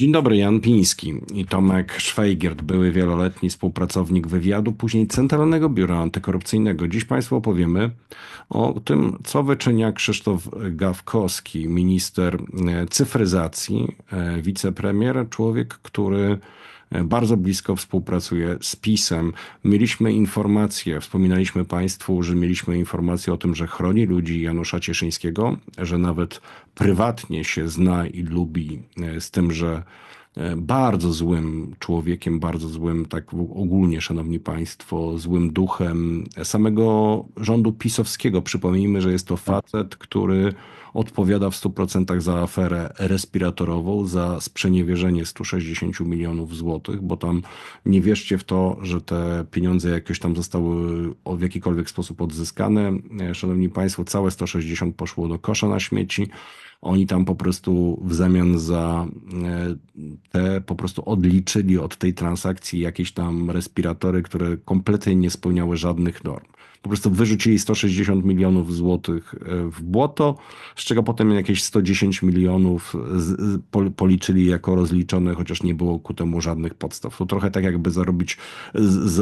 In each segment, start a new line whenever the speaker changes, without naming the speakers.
Dzień dobry, Jan Piński i Tomek Szwajgiert, były wieloletni współpracownik wywiadu, później Centralnego Biura Antykorupcyjnego. Dziś Państwu opowiemy o tym, co wyczynia Krzysztof Gawkowski, minister cyfryzacji, e, wicepremier, człowiek, który bardzo blisko współpracuje z PiSem. Mieliśmy informacje, wspominaliśmy Państwu, że mieliśmy informacje o tym, że chroni ludzi Janusza Cieszyńskiego, że nawet prywatnie się zna i lubi e, z tym, że e, bardzo złym człowiekiem, bardzo złym, tak ogólnie, szanowni państwo, złym duchem samego rządu pisowskiego. Przypomnijmy, że jest to facet, który odpowiada w 100% za aferę respiratorową, za sprzeniewierzenie 160 milionów złotych, bo tam nie wierzcie w to, że te pieniądze jakieś tam zostały w jakikolwiek sposób odzyskane. Szanowni Państwo, całe 160 poszło do kosza na śmieci. Oni tam po prostu w zamian za e, te po prostu odliczyli od tej transakcji jakieś tam respiratory, które kompletnie nie spełniały żadnych norm po prostu wyrzucili 160 milionów złotych e, w błoto, z czego potem jakieś 110 milionów policzyli jako rozliczone, chociaż nie było ku temu żadnych podstaw. To trochę tak jakby zarobić,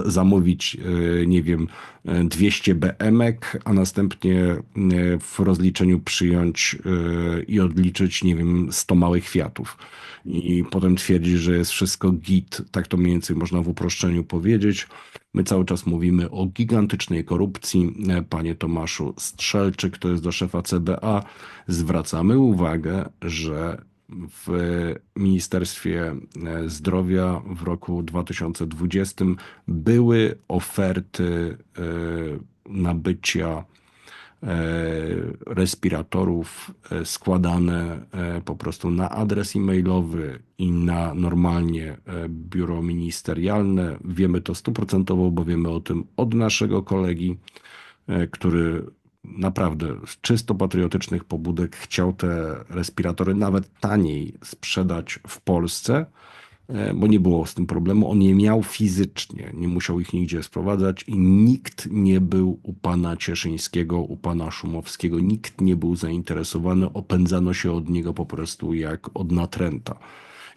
zamówić, e, nie wiem, 200 BM-ek, a następnie e, w rozliczeniu przyjąć i odliczyć, nie wiem, 100 małych kwiatów. I potem twierdzić, że jest wszystko git, tak to mniej więcej można w uproszczeniu powiedzieć. My cały czas mówimy o gigantycznej korupcji. Panie Tomaszu Strzelczyk, to jest do szefa CBA. Zwracamy uwagę, że w Ministerstwie Zdrowia w roku 2020 były oferty e, nabycia E, respiratorów e, składane e, po prostu na adres e-mailowy i na normalnie biuro ministerialne. Wiemy to stuprocentowo, bo wiemy o tym od naszego kolegi, który naprawdę z czysto patriotycznych pobudek chciał te respiratory nawet taniej sprzedać w Polsce E, bo nie było z tym problemu. On je miał fizycznie, nie musiał ich nigdzie sprowadzać i nikt nie był u pana Cieszyńskiego, u pana Szumowskiego, nikt nie był zainteresowany, opędzano się od niego po prostu jak od natręta.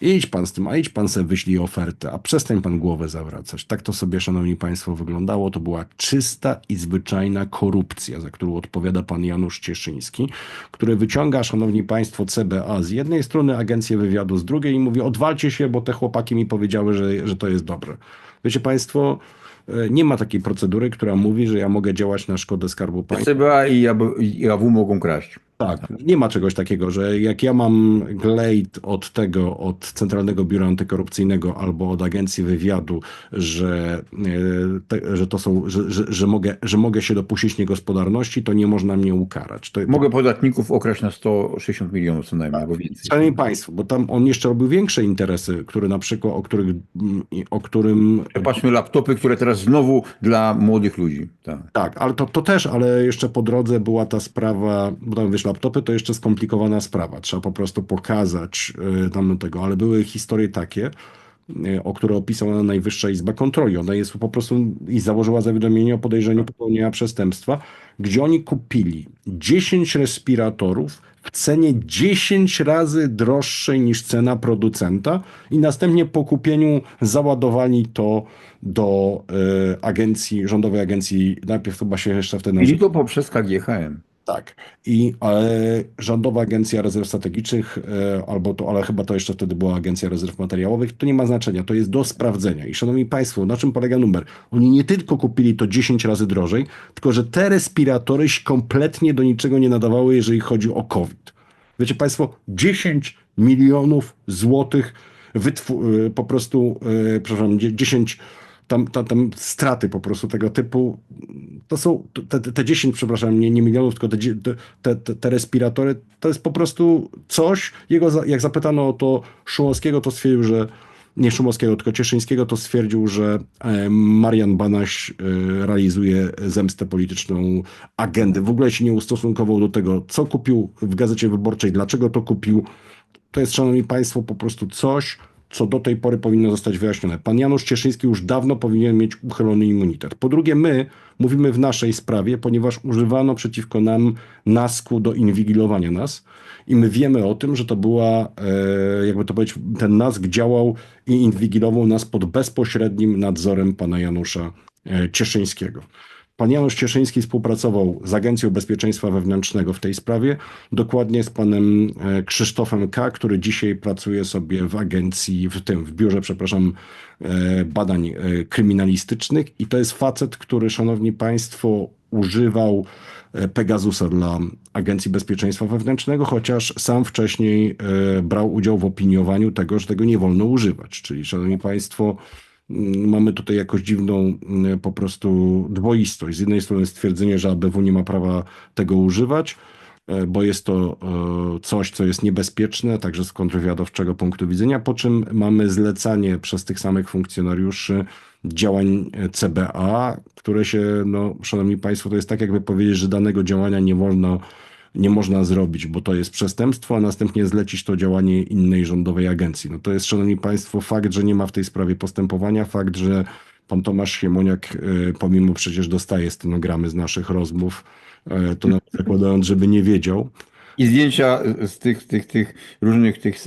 Idź pan z tym, a idź pan sobie wyślij ofertę, a przestań pan głowę zawracać. Tak to sobie, szanowni państwo, wyglądało. To była czysta i zwyczajna korupcja, za którą odpowiada pan Janusz Cieszyński, który wyciąga, szanowni państwo, CBA z jednej strony, agencję wywiadu z drugiej i mówi odwalcie się, bo te chłopaki mi powiedziały, że, że to jest dobre. Wiecie państwo, e, nie ma takiej procedury, która mówi, że ja mogę działać na szkodę Skarbu Państwa.
CBA i AW mogą kraść.
Tak, nie ma czegoś takiego, że jak ja mam glejt od tego, od Centralnego Biura Antykorupcyjnego albo od Agencji Wywiadu, że, e, te, że to są, że, że, że, mogę, że mogę się dopuścić niegospodarności, to nie można mnie ukarać. To,
mogę podatników okraść na 160 milionów co najmniej, albo więcej.
Szanowni Państwo, bo tam on jeszcze robił większe interesy, które na przykład, o, których, o którym...
Patrzmy laptopy, które teraz znowu dla młodych ludzi.
Tak, tak ale to, to też, ale jeszcze po drodze była ta sprawa, bo tam wiesz, laptopy to jeszcze skomplikowana sprawa. Trzeba po prostu pokazać y, tam tego, ale były historie takie, y, o które opisała Najwyższa Izba Kontroli. Ona jest po prostu i założyła zawiadomienie o podejrzeniu popełnienia przestępstwa, gdzie oni kupili 10 respiratorów w cenie 10 razy droższej niż cena producenta i następnie po kupieniu załadowali to do y, agencji, rządowej agencji, najpierw chyba się jeszcze wtedy...
I to poprzez KGHM.
Tak. I Rządowa Agencja Rezerw Strategicznych, e, albo to, ale chyba to jeszcze wtedy była Agencja Rezerw Materiałowych, to nie ma znaczenia, to jest do sprawdzenia. I szanowni Państwo, na czym polega numer? Oni nie tylko kupili to 10 razy drożej, tylko że te respiratory się kompletnie do niczego nie nadawały, jeżeli chodzi o COVID. Wiecie Państwo, 10 milionów złotych e, po prostu, e, przepraszam, 10 tam, tam, tam straty po prostu tego typu, to są te, te 10, przepraszam, nie, nie milionów, tylko te, te, te, respiratory, to jest po prostu coś, jego, jak zapytano o to Szumowskiego, to stwierdził, że nie Szumowskiego, tylko Cieszyńskiego, to stwierdził, że e, Marian Banaś e, realizuje zemstę polityczną agendy. W ogóle się nie ustosunkował do tego, co kupił w Gazecie Wyborczej, dlaczego to kupił. To jest, szanowni państwo, po prostu coś, co do tej pory powinno zostać wyjaśnione. Pan Janusz Cieszyński już dawno powinien mieć uchylony immunitet. Po drugie, my mówimy w naszej sprawie, ponieważ używano przeciwko nam nasku do inwigilowania nas i my wiemy o tym, że to była, e, jakby to powiedzieć, ten nask działał i inwigilował nas pod bezpośrednim nadzorem pana Janusza e, Cieszyńskiego. Pan Janusz Cieszyński współpracował z Agencją Bezpieczeństwa Wewnętrznego w tej sprawie, dokładnie z panem e, Krzysztofem K., który dzisiaj pracuje sobie w agencji, w tym, w biurze, przepraszam, e, badań e, kryminalistycznych i to jest facet, który, szanowni państwo, używał Pegasusa dla Agencji Bezpieczeństwa Wewnętrznego, chociaż sam wcześniej brał udział w opiniowaniu tego, że tego nie wolno używać. Czyli, szanowni państwo, mamy tutaj jakoś dziwną mm, po prostu dwoistość. Z jednej strony stwierdzenie, że ABW nie ma prawa tego używać, e, bo jest to e, coś, co jest niebezpieczne, także z kontrwywiadowczego punktu widzenia, po czym mamy zlecanie przez tych samych funkcjonariuszy działań e, CBA, które się, no, szanowni państwo, to jest tak jakby powiedzieć, że danego działania nie wolno, nie można zrobić, bo to jest przestępstwo, a następnie zlecić to działanie innej rządowej agencji. No to jest, szanowni państwo, fakt, że nie ma w tej sprawie postępowania, fakt, że pan Tomasz Siemoniak, e, pomimo przecież dostaje stenogramy z naszych rozmów, e, to nawet zakładając, żeby nie wiedział,
I zdjęcia z tych, tych, tych różnych tych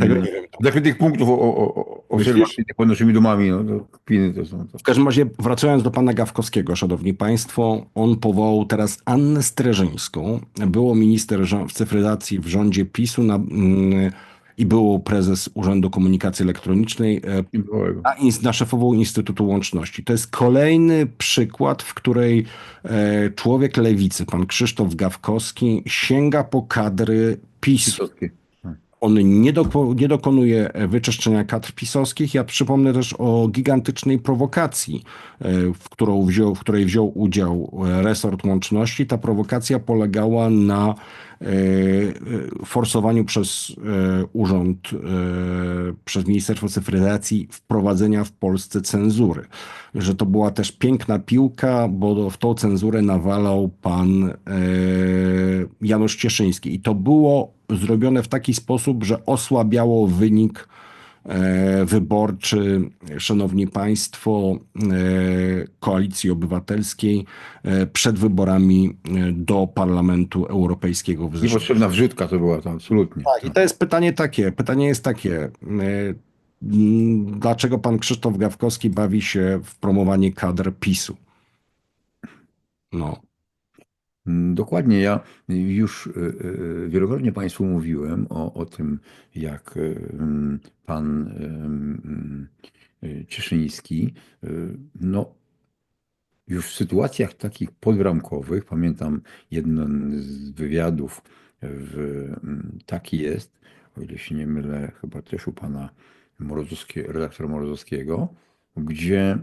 Tego
mm,
nie wiem.
zakrytych punktów o, o, o, obserwacyjnych pod naszymi domami. No, to kpiny to są. To.
W każdym razie, wracając do pana Gawkowskiego, szanowni państwo, on powołał teraz Annę Streżyńską, było minister w cyfryzacji w rządzie PiSu na, mm, i był prezes Urzędu Komunikacji Elektronicznej e,
było
ins- na szefową Instytutu Łączności. To jest kolejny przykład, w której e, człowiek lewicy, pan Krzysztof Gawkowski, sięga po kadry PiSu. On nie, doko, nie dokonuje e, wyczyszczenia kadr pisowskich. Ja przypomnę też o gigantycznej prowokacji, e, w, którą wziął, w której wziął udział e, resort łączności. Ta prowokacja polegała na forsowaniu przez urząd, przez Ministerstwo Cyfryzacji wprowadzenia w Polsce cenzury. Że to była też piękna piłka, bo w tą cenzurę nawalał pan Janusz Cieszyński. I to było zrobione w taki sposób, że osłabiało wynik e, wyborczy, szanowni państwo, e, Koalicji Obywatelskiej e, przed wyborami do Parlamentu Europejskiego w zeszłym
Niepotrzebna wrzutka to była to, absolutnie.
tak, i to jest pytanie takie, pytanie jest takie, dlaczego pan Krzysztof Gawkowski bawi się w promowanie kadr PiSu? No,
Dokładnie. Ja już y, y, wielokrotnie Państwu mówiłem o, o tym, jak y, pan Cieszyński, no, już w sytuacjach takich podbramkowych, pamiętam jeden z wywiadów, w, taki jest, o ile się nie mylę, chyba też u pana Morozowskiego, redaktora Morozowskiego, gdzie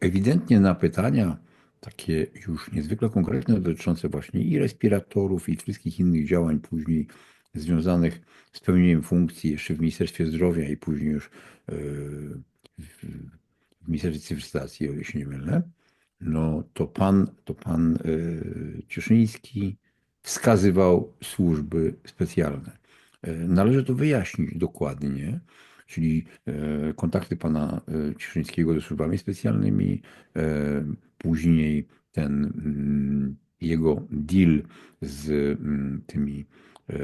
ewidentnie na pytania takie już niezwykle konkretne, dotyczące właśnie i respiratorów, i wszystkich innych działań później związanych z pełnieniem funkcji jeszcze w Ministerstwie Zdrowia i później już yy, w Ministerstwie Cyfryzacji, o ile się nie mylę, no to pan, to pan yy, Cieszyński wskazywał służby specjalne. Yy, Należy to wyjaśnić dokładnie, czyli e, kontakty pana e, Cieszyńskiego ze służbami specjalnymi, e, później ten mm, jego deal z mm, tymi e,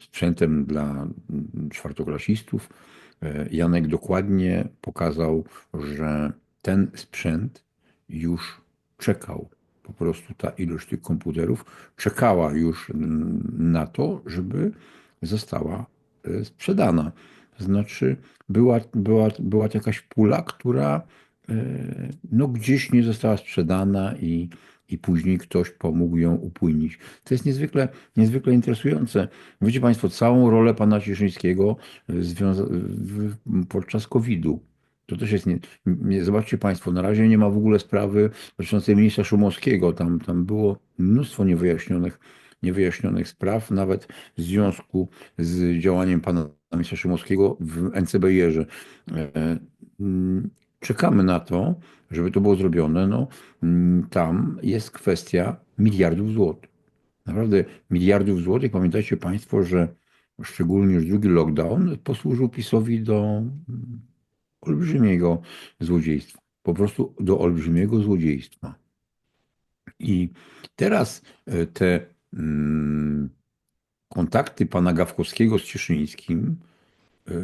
sprzętem dla mm, czwartoklasistów. E, Janek dokładnie pokazał, że ten sprzęt już czekał. Po prostu ta ilość tych komputerów czekała już na to, żeby została e, sprzedana. Znaczy, była, była, była jakaś pula, która no, gdzieś nie została sprzedana i, i później ktoś pomógł ją upłynić. To jest niezwykle, niezwykle interesujące. Wiecie Państwo, całą rolę pana Cieszyńskiego e, podczas COVID-u. To też jest. Nie, nie, zobaczcie Państwo, na razie nie ma w ogóle sprawy dotyczącej ministra Szumowskiego. Tam, tam było mnóstwo niewyjaśnionych, niewyjaśnionych spraw, nawet w związku z działaniem pana ministra Szumowskiego w NCBR-ze. Czekamy na to, żeby to było zrobione. No, mm, tam jest kwestia miliardów złotych. Naprawdę miliardów złotych. Pamiętajcie Państwo, że szczególnie już drugi lockdown, posłużył PiSowi do mm, olbrzymiego złodziejstwa. Po prostu do olbrzymiego złodziejstwa. I teraz e, te mm, kontakty pana Gawkowskiego z Cieszyńskim,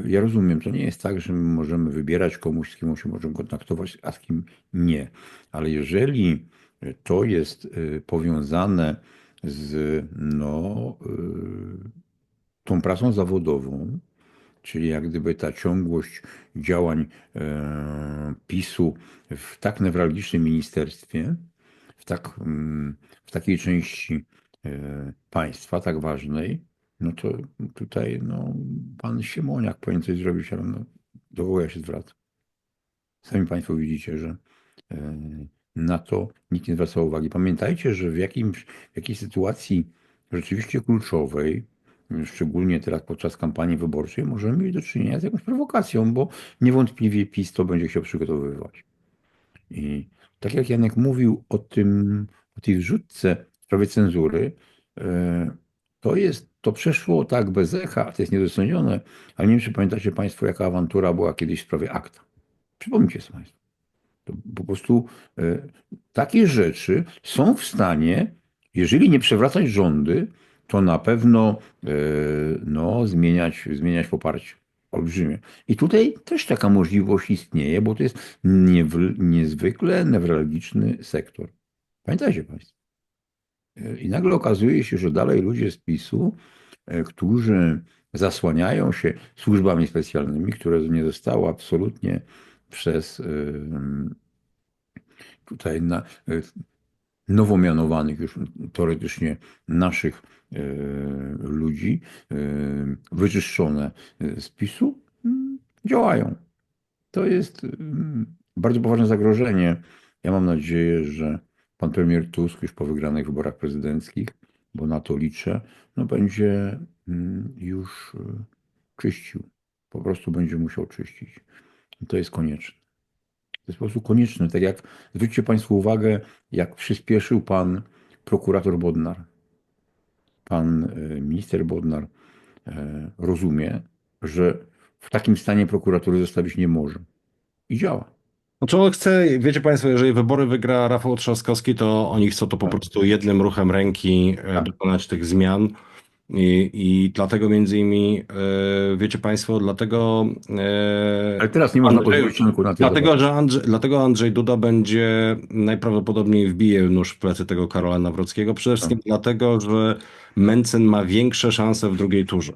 ja rozumiem, to nie jest tak, że my możemy wybierać komuś, z kim się możemy kontaktować, a z kim nie. Ale jeżeli to jest e, powiązane z no, tą pracą zawodową, czyli jak gdyby ta ciągłość działań PiSu w tak newralgicznym ministerstwie, w, tak, mm, w takiej części państwa, tak ważnej, no to tutaj no, pan Siemoniak powinien coś zrobić, ale no, do kogo ja się zwracam? Sami państwo widzicie, że e, na to nikt nie zwraca uwagi. Pamiętajcie, że w, jakimś, w jakiejś sytuacji rzeczywiście kluczowej, szczególnie teraz podczas kampanii wyborczej, możemy mieć do czynienia z jakąś prowokacją, bo niewątpliwie PiS to będzie chciał przygotowywać. I tak jak Janek mówił o tym, o tej wrzutce w sprawie cenzury, e, to jest, to przeszło tak bez echa, to jest niedocenione, ale nie wiem, czy pamiętacie Państwo, jaka awantura była kiedyś w sprawie akta. Przypomnijcie sobie Państwo. To po prostu e, takie rzeczy są w stanie, jeżeli nie przewracać rządy, to na pewno e, no, zmieniać, zmieniać poparcie. Olbrzymie. I tutaj też taka możliwość istnieje, bo to jest niezwykle newralgiczny sektor. Pamiętajcie Państwo. E, I nagle okazuje się, że dalej ludzie z PiSu, e, którzy zasłaniają się służbami specjalnymi, które nie zostały absolutnie przez tutaj na, nowo mianowanych już teoretycznie naszych e, ludzi, e, wyczyszczone z PiSu, działają. To jest bardzo poważne zagrożenie. Ja mam nadzieję, że pan premier Tusk już po wygranych wyborach prezydenckich, bo na to liczę, no będzie mm, już e, czyścił. Po prostu będzie musiał czyścić. To jest konieczne. To jest po prostu konieczne. Tak jak zwróćcie Państwo uwagę, jak przyspieszył pan prokurator Bodnar. Pan e, minister Bodnar e, rozumie, że w takim stanie prokuratury zostawić nie może. I działa.
Znaczy on chce, wiecie Państwo, jeżeli wybory wygra Rafał Trzaskowski, to oni chcą to po
Tak.
prostu jednym ruchem ręki e, dokonać tych zmian. I, I dlatego między innymi, e, wiecie Państwo, dlatego e,
Ale teraz nie można
Andrzej-
rynku na to.
Dlatego, że Andrzej, dlatego Andrzej Duda będzie najprawdopodobniej wbije nóż w plecy tego Karola Nawrockiego. Przede wszystkim dlatego, że Mencen ma większe szanse w drugiej turze.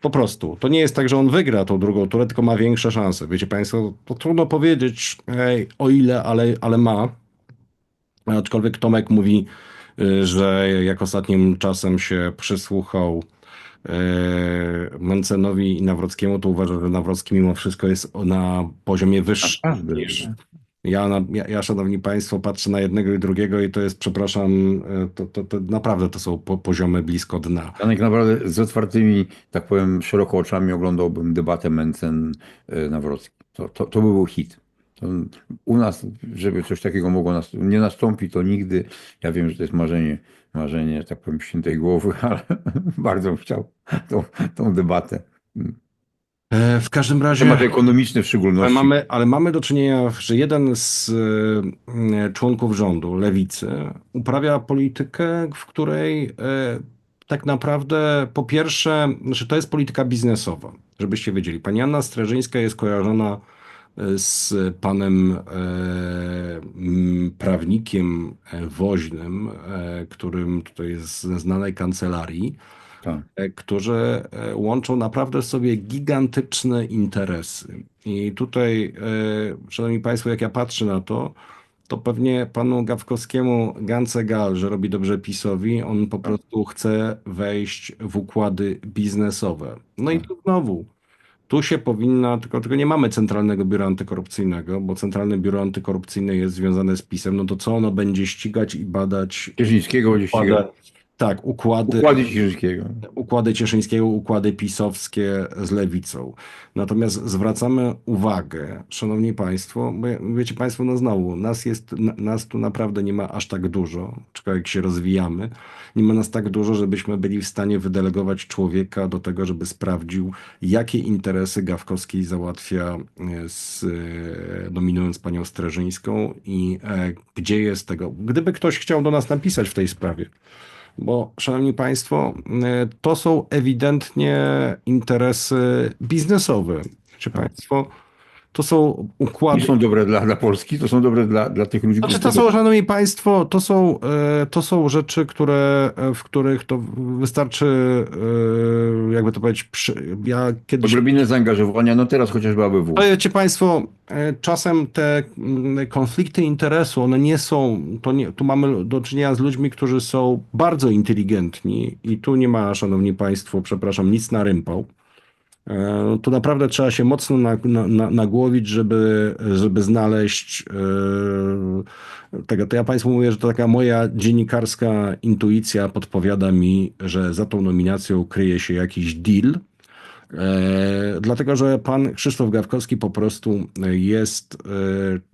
Po prostu. To nie jest tak, że on wygra tą drugą turę, tylko ma większe szanse. Wiecie Państwo, to trudno powiedzieć, o ile, ale, ale ma. Aczkolwiek Tomek mówi, że jak ostatnim czasem się przysłuchał e, Mencenowi i Nawrockiemu, to uważa, że Nawrocki mimo wszystko jest na poziomie wyższym
Naprawdę.
niż ja, na, ja, ja, szanowni państwo, patrzę na jednego i drugiego i to jest, przepraszam, e, to, to, to naprawdę to są po, poziomy blisko dna.
Janek, naprawdę z otwartymi, tak powiem, szeroko oczami oglądałbym debatę Mencen-Nawrocki. To, to, to by był hit. To u nas, żeby coś takiego mogło nas, nie nastąpić, to nigdy. Ja wiem, że to jest marzenie, marzenie, tak powiem, świętej głowy, ale bardzo bym chciał tą, tą debatę.
E, w każdym razie...
Temat ekonomiczny w szczególności.
Ale mamy, ale mamy do czynienia, że jeden z e, członków rządu, lewicy, uprawia politykę, w której e, tak naprawdę po pierwsze, znaczy to jest polityka biznesowa, żebyście wiedzieli. Pani Anna Streżyńska jest kojarzona z panem e, prawnikiem e, woźnym, e, którym tutaj jest ze znanej kancelarii
Tak.
którzy łączą naprawdę sobie gigantyczne interesy. I tutaj, szanowni państwo, jak ja patrzę na to, to pewnie panu Gawkowskiemu gance gal, że robi dobrze PiSowi, on po prostu chce wejść w układy biznesowe. No i tu znowu, tu się powinna, tylko, tylko nie mamy Centralnego Biura Antykorupcyjnego, bo Centralne Biuro Antykorupcyjne jest związane z PiSem, no to co ono będzie ścigać i badać?
Kierzyńskiego będzie ścigał.
Tak, układy,
Układy Cieszyńskiego.
układy Cieszyńskiego, układy pisowskie z lewicą. Natomiast zwracamy uwagę, szanowni państwo, wiecie państwo, no znowu, nas jest, na- nas tu naprawdę nie ma aż tak dużo, czekaj jak się rozwijamy, nie ma nas tak dużo, żebyśmy byli w stanie wydelegować człowieka do tego, żeby sprawdził, jakie interesy Gawkowski załatwia e, z, e, dominując panią Streżyńską i e, gdzie jest tego. Gdyby ktoś chciał do nas napisać w tej sprawie, bo, szanowni państwo, e, to są ewidentnie interesy biznesowe. Czy państwo, to są układy.
Nie są dobre dla, dla Polski, to są dobre dla, dla tych ludzi,
Znaczy, to są, szanowni państwo, to są, e, to są rzeczy, które, e, w których to wystarczy, e, jakby to powiedzieć, przy, ja kiedyś
odrobinę zaangażowania, no teraz chociażby ABW.
Ale wiecie Państwo, czasem te mm, konflikty interesu, one nie są, to nie, tu mamy do czynienia z ludźmi, którzy są bardzo inteligentni i tu nie ma, Szanowni Państwo, przepraszam, nic na rympał. E, To naprawdę trzeba się mocno na, na, na, nagłowić, żeby, żeby znaleźć e, tego. To ja Państwu mówię, że to taka moja dziennikarska intuicja podpowiada mi, że za tą nominacją kryje się jakiś deal, E, dlatego, że pan Krzysztof Gawkowski po prostu jest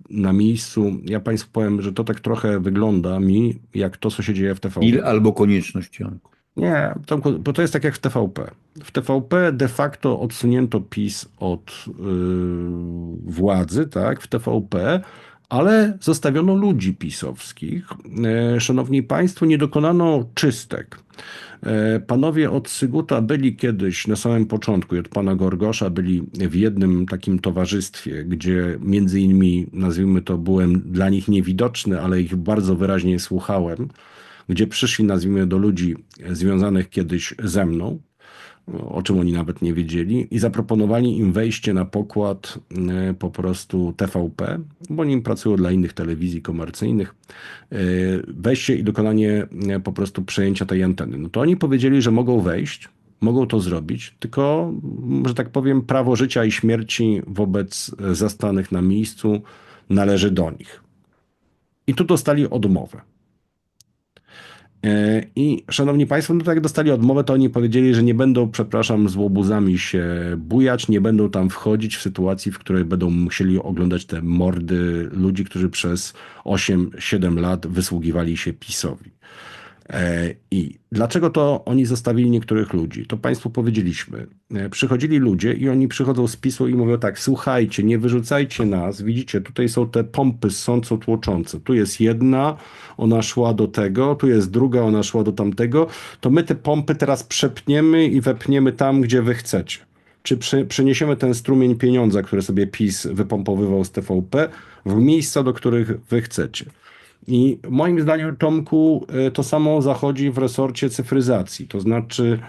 na miejscu. Ja Państwu powiem, że to tak trochę wygląda mi, jak to, co się dzieje w TVP.
Il albo konieczność, Janku.
Nie, bo to jest tak jak w TVP. W TVP de facto odsunięto PiS od y, władzy, tak, w TVP, ale zostawiono ludzi pisowskich. E, szanowni Państwo, nie dokonano czystek. E, Panowie od Syguta byli kiedyś na samym początku, i od pana Gorgosza byli w jednym takim towarzystwie, gdzie między innymi, nazwijmy to, byłem dla nich niewidoczny, ale ich bardzo wyraźnie słuchałem gdzie przyszli, nazwijmy, do ludzi związanych kiedyś ze mną, o czym oni nawet nie wiedzieli, i zaproponowali im wejście na pokład e, po prostu TVP, bo oni pracują dla innych telewizji komercyjnych, e, wejście i dokonanie e, po prostu przejęcia tej anteny. No to oni powiedzieli, że mogą wejść, mogą to zrobić, tylko, że tak powiem, prawo życia i śmierci wobec zastanych na miejscu należy do nich. I tu dostali odmowę. E, I szanowni państwo, no to jak dostali odmowę, to oni powiedzieli, że nie będą, przepraszam, z łobuzami się bujać, nie będą tam wchodzić w sytuacji, w której będą musieli oglądać te mordy ludzi, którzy przez 8-7 lat wysługiwali się PiSowi. E, I dlaczego to oni zostawili niektórych ludzi? To Państwu powiedzieliśmy. E, Przychodzili ludzie i oni przychodzą z PiSu i mówią tak, słuchajcie, nie wyrzucajcie nas, widzicie, tutaj są te pompy sąco tłoczące. Tu jest jedna, ona szła do tego, tu jest druga, ona szła do tamtego, to my te pompy teraz przepniemy i wepniemy tam, gdzie wy chcecie. Czy przeniesiemy ten strumień pieniądza, który sobie PiS wypompowywał z TVP, w miejsca, do których wy chcecie. I moim zdaniem, Tomku, e, to samo zachodzi w resorcie cyfryzacji. To znaczy,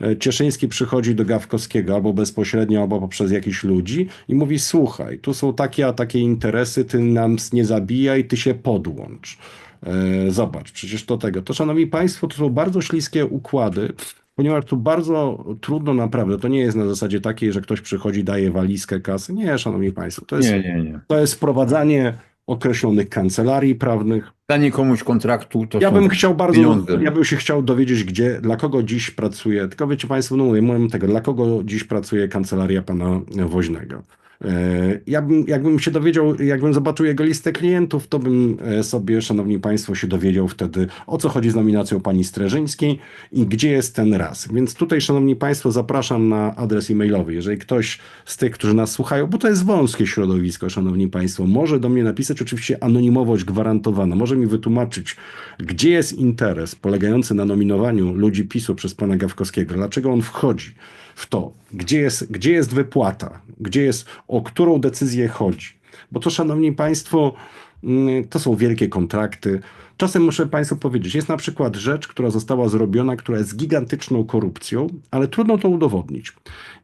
e, Cieszyński przychodzi do Gawkowskiego albo bezpośrednio, albo poprzez jakichś ludzi i mówi: Słuchaj, tu są takie a takie interesy, ty nam nie zabijaj, ty się podłącz. E, Zobacz, przecież to tego. To, szanowni państwo, to są bardzo śliskie układy. Ponieważ tu bardzo trudno naprawdę, to nie jest na zasadzie takiej, że ktoś przychodzi, daje walizkę kasy. Nie, szanowni państwo, to jest,
Nie, nie, nie.
to jest wprowadzanie określonych kancelarii prawnych,
Danie komuś kontraktu to
ja bym chciał bardzo,
pieniądze.
ja bym się chciał dowiedzieć, gdzie, dla kogo dziś pracuje, tylko wiecie Państwo, no mówię, mówię tego, dla kogo dziś pracuje kancelaria pana Woźnego. E, Ja bym, jakbym się dowiedział, jakbym zobaczył jego listę klientów, to bym e, sobie, szanowni państwo, się dowiedział wtedy, o co chodzi z nominacją pani Streżyńskiej i gdzie jest ten raz. Więc tutaj, szanowni państwo, zapraszam na adres e-mailowy. Jeżeli ktoś z tych, którzy nas słuchają, bo to jest wąskie środowisko, szanowni państwo, może do mnie napisać, oczywiście anonimowość gwarantowana, może mi wytłumaczyć, gdzie jest interes polegający na nominowaniu ludzi PiSu przez pana Gawkowskiego, dlaczego on wchodzi w to, gdzie jest, gdzie jest wypłata, gdzie jest, o którą decyzję chodzi. Bo to, szanowni państwo, mm, to są wielkie kontrakty. Czasem muszę państwu powiedzieć, jest na przykład rzecz, która została zrobiona, która jest gigantyczną korupcją, ale trudno to udowodnić.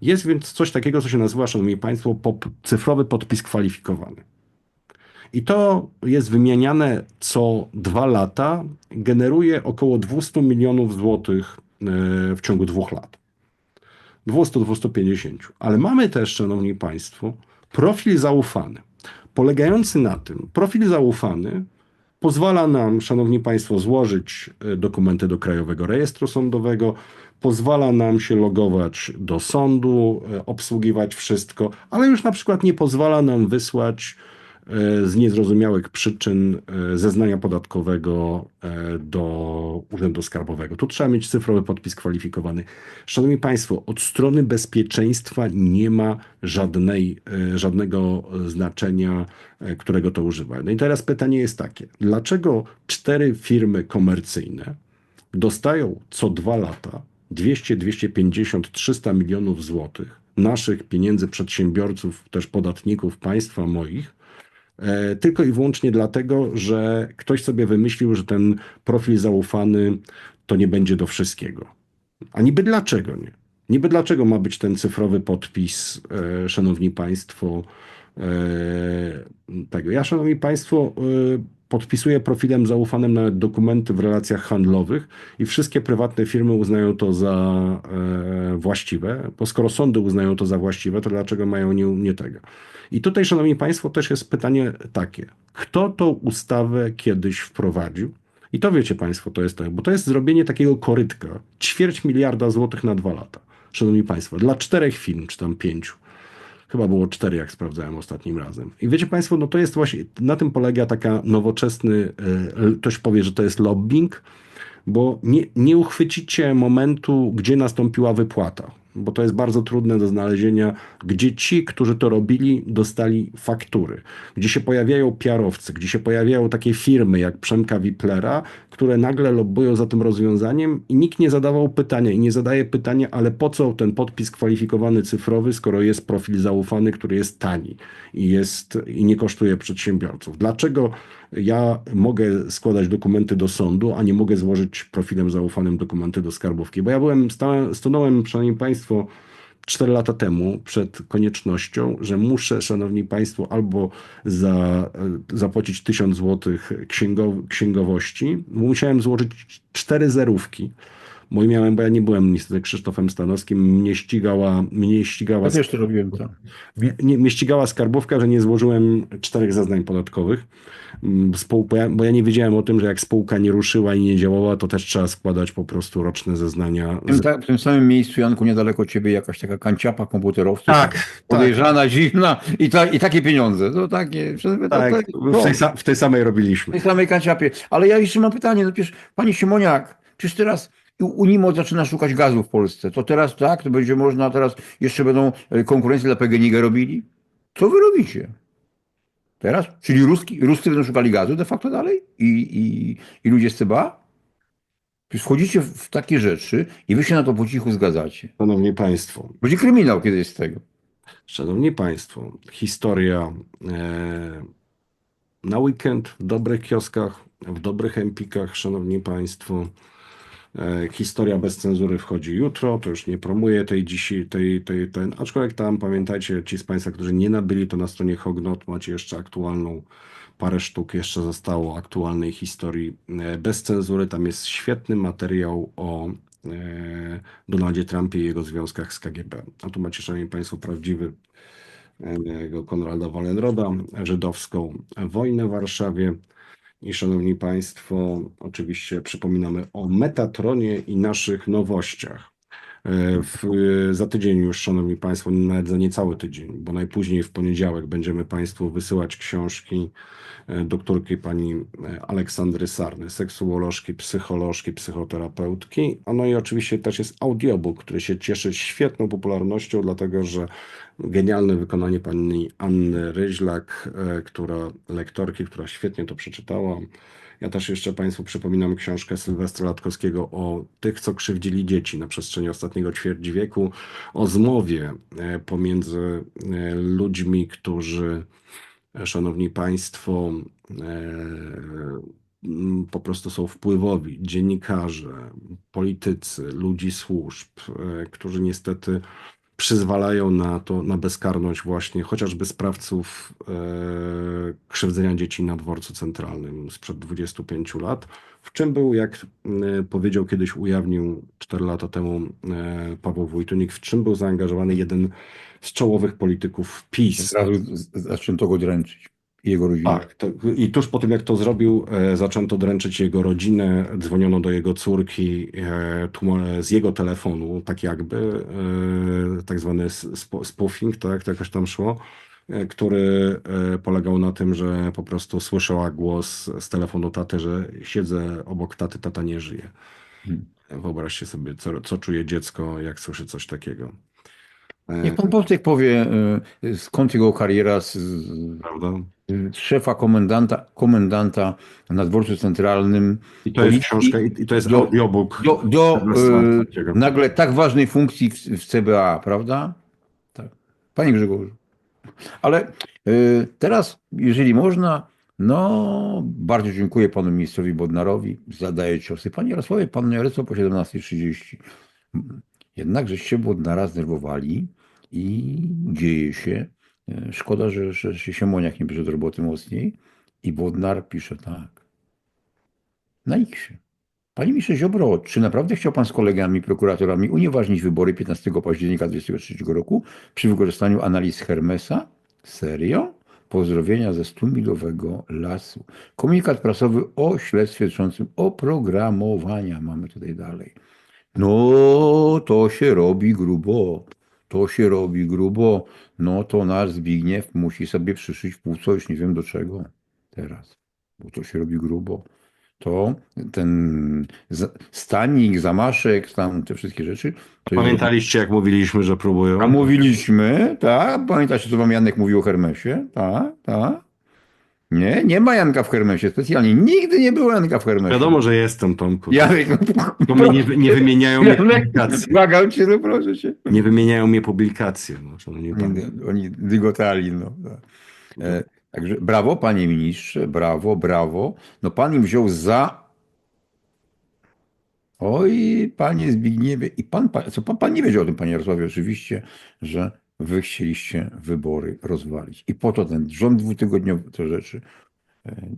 Jest więc coś takiego, co się nazywa, szanowni państwo, pop, cyfrowy podpis kwalifikowany. I to jest wymieniane co dwa lata, generuje około 200 milionów złotych e, w ciągu dwóch lat. 200-250. Ale mamy też, szanowni państwo, profil zaufany. Polegający na tym, profil zaufany pozwala nam, Szanowni Państwo, złożyć e, dokumenty do Krajowego Rejestru Sądowego, pozwala nam się logować do sądu, e, obsługiwać wszystko, ale już na przykład nie pozwala nam wysłać z niezrozumiałych przyczyn e, zeznania podatkowego e, do Urzędu Skarbowego. Tu trzeba mieć cyfrowy podpis kwalifikowany. Szanowni Państwo, od strony bezpieczeństwa nie ma żadnej, e, żadnego znaczenia, którego to używa. No i teraz pytanie jest takie, dlaczego cztery firmy komercyjne dostają co dwa lata 200, 250, 300 milionów złotych naszych pieniędzy przedsiębiorców, też podatników państwa moich, tylko i wyłącznie dlatego, że ktoś sobie wymyślił, że ten profil zaufany to nie będzie do wszystkiego. A niby dlaczego nie? Niby dlaczego ma być ten cyfrowy podpis, e, szanowni państwo, e, tego. Ja, szanowni państwo, e, podpisuję profilem zaufanym nawet dokumenty w relacjach handlowych i wszystkie prywatne firmy uznają to za e, właściwe, bo skoro sądy uznają to za właściwe, to dlaczego mają nie, nie tego? I tutaj, szanowni państwo, też jest pytanie takie. Kto tą ustawę kiedyś wprowadził? I to wiecie Państwo, to jest to, bo to jest zrobienie takiego korytka, ćwierć miliarda złotych na dwa lata. Szanowni Państwo, dla czterech firm, czy tam pięciu. Chyba było cztery, jak sprawdzałem ostatnim razem. I wiecie Państwo, no to jest właśnie, na tym polega taka nowoczesny, e, ktoś powie, że to jest lobbying, bo nie, nie uchwycicie momentu, gdzie nastąpiła wypłata, bo to jest bardzo trudne do znalezienia, gdzie ci, którzy to robili, dostali faktury, gdzie się pojawiają piarowcy, gdzie się pojawiają takie firmy jak Przemka Wiplera, które nagle lobbują za tym rozwiązaniem i nikt nie zadawał pytania i nie zadaje pytania, ale po co ten podpis kwalifikowany cyfrowy, skoro jest profil zaufany, który jest tani i, jest, i nie kosztuje przedsiębiorców. Dlaczego ja mogę składać dokumenty do sądu, a nie mogę złożyć profilem zaufanym dokumenty do skarbówki? Bo ja byłem, stanąłem, szanowni państwo, 4 lata temu przed koniecznością, że muszę, szanowni państwo, albo za, zapłacić 1000 złotych księgow, księgowości, musiałem złożyć cztery zerówki. Bo miałem, bo ja nie byłem niestety Krzysztofem Stanowskim, mnie ścigała, mnie ścigała
Ja też to robiłem, tak.
mnie, nie, mnie ścigała skarbówka, że nie złożyłem czterech zeznań podatkowych, mm, spół- bo ja, nie wiedziałem o tym, że jak spółka nie ruszyła i nie działała, to też trzeba składać po prostu roczne zeznania.
W tym, ta, w tym samym miejscu, Janku, niedaleko ciebie jakaś taka kanciapa komputerowców.
Tak,
Podejrzana, dziwna i, ta, i takie pieniądze. To takie, to,
tak,
to,
w, tej, w tej samej
w
robiliśmy.
tej samej kanciapie. Ale ja jeszcze mam pytanie, no przecież Panie Siemoniak, przecież teraz Unimo zaczyna szukać gazu w Polsce. To teraz tak, to będzie można teraz, jeszcze będą e, konkurencję dla PGNiG robili? Co wy robicie? Teraz? Czyli Ruski, Ruscy będą szukali gazu de facto dalej? I, i, i ludzie z? Przecież wchodzicie w w takie rzeczy i wy się na to po cichu zgadzacie.
Szanowni Państwo,
Będzie kryminał kiedyś z tego.
Szanowni Państwo, historia e, na weekend w dobrych kioskach, w dobrych empikach, Szanowni Państwo. E, historia bez cenzury wchodzi jutro, to już nie promuję tej dzisiaj, tej, tej, ten, aczkolwiek tam pamiętajcie, ci z Państwa, którzy nie nabyli, to na stronie Hognot macie jeszcze aktualną, parę sztuk jeszcze zostało aktualnej historii e, bez cenzury. Tam jest świetny materiał o e, Donaldzie Trumpie i jego związkach z KGB. A tu macie, Szanowni Państwo, prawdziwy Konrada Wallenroda, żydowską wojnę w Warszawie. I szanowni Państwo, oczywiście przypominamy o Metatronie i naszych nowościach. E, W, za tydzień już, szanowni Państwo, nawet za niecały tydzień, bo najpóźniej w poniedziałek będziemy Państwu wysyłać książki e, doktorki pani e, Aleksandry Sarny, seksuolożki, psycholożki, psychoterapeutki. A no i oczywiście też jest audiobook, który się cieszy świetną popularnością, dlatego że genialne wykonanie pani Anny Ryźlak, e, która lektorki, która świetnie to przeczytała. Ja też jeszcze Państwu przypominam książkę Sylwestra Latkowskiego o tych, co krzywdzili dzieci na przestrzeni ostatniego ćwierć wieku, o zmowie e, pomiędzy e, ludźmi, którzy, e, Szanowni Państwo, po prostu są wpływowi, dziennikarze, politycy, ludzi służb, którzy niestety przyzwalają na to, na bezkarność właśnie chociażby sprawców e, krzywdzenia dzieci na dworcu centralnym sprzed 25 lat. W czym był, jak e, powiedział kiedyś, ujawnił 4 lata temu e, Paweł Wojtunik, w czym był zaangażowany jeden z czołowych polityków PiS.
Od razu zaczęto go dręczyć. I jego.
Tak, to, i tuż po tym jak to zrobił, e, zaczęto dręczyć jego rodzinę, dzwoniono do jego córki e, tłuma- z jego telefonu, tak jakby, e, tak zwany sp- spoofing, tak, to jakoś tam szło, e, który e, polegał na tym, że po prostu słyszała głos z telefonu taty, że siedzę obok taty, tata nie żyje.
Hmm.
Wyobraźcie sobie, co, co czuje dziecko, jak słyszy coś takiego.
Niech pan Poltek powie, y, skąd jego kariera z, z
Prawda?
z szefa komendanta, komendanta na dworcu centralnym
I to jest
Policji
książka, i i to jest
do-
audiobook.
do, do y, nagle tak ważnej funkcji w, w CBA, prawda? Tak. Panie Grzegorzu. Ale y, teraz, jeżeli można, no bardzo dziękuję panu ministrowi Bodnarowi, zadaję ciosy. Panie Jarosławie, pan Jarosław po 17.30. Jednak żeście Bodnara znerwowali i dzieje się. E, Szkoda, że, że się Siemoniak nie bierze do roboty mocniej. I Bodnar pisze tak. Na X-ie. Panie ministrze Ziobro, czy naprawdę chciał pan z kolegami prokuratorami unieważnić wybory 15 października 2023 roku przy wykorzystaniu analiz Hermesa? Serio? Pozdrowienia ze 100-milowego lasu. Komunikat prasowy o śledztwie dotyczącym oprogramowania. Mamy tutaj dalej. No, to się robi grubo. To się robi grubo. No to nasz Zbigniew musi sobie przyszyć płuco, już nie wiem do czego teraz. Bo to się robi grubo. To ten stanik, zamaszek, tam te wszystkie rzeczy. To jest-
Pamiętaliście, jak mówiliśmy, że próbują?
A mówiliśmy, tak? Pamiętacie, co wam Janek mówił o Hermesie? Tak, tak. Nie, nie ma Janka w Hermesie specjalnie. Nigdy nie było Janka w Hermesie.
Wiadomo, że jestem, Tomku.
Janek,
Tylko mnie nie, nie wymieniają mnie publikacje.
Błagam cię, no proszę cię.
Nie wymieniają mnie publikacje. No,
Oni, oni dygotali, no. E, także brawo, panie ministrze, brawo, brawo. No pan im wziął za... Oj, panie Zbigniewie, i pan, pan, co pan, pan nie wiedział o tym, panie Jarosławie, oczywiście, że wy chcieliście wybory rozwalić. I po to ten rząd dwutygodniowy, te rzeczy, e,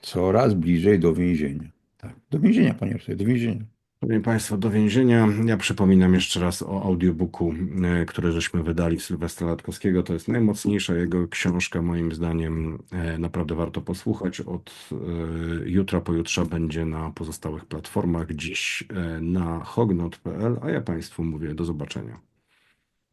coraz bliżej do więzienia. Tak, do więzienia, panie Jarosławie, do więzienia.
Szanowni Państwo, do więzienia. Ja przypominam jeszcze raz o audiobooku, e, który żeśmy wydali Sylwestra Latkowskiego. To jest najmocniejsza jego książka, moim zdaniem. E, Naprawdę warto posłuchać. Od jutra, pojutrze będzie na pozostałych platformach, dziś na hognot.pl, a ja Państwu mówię do zobaczenia.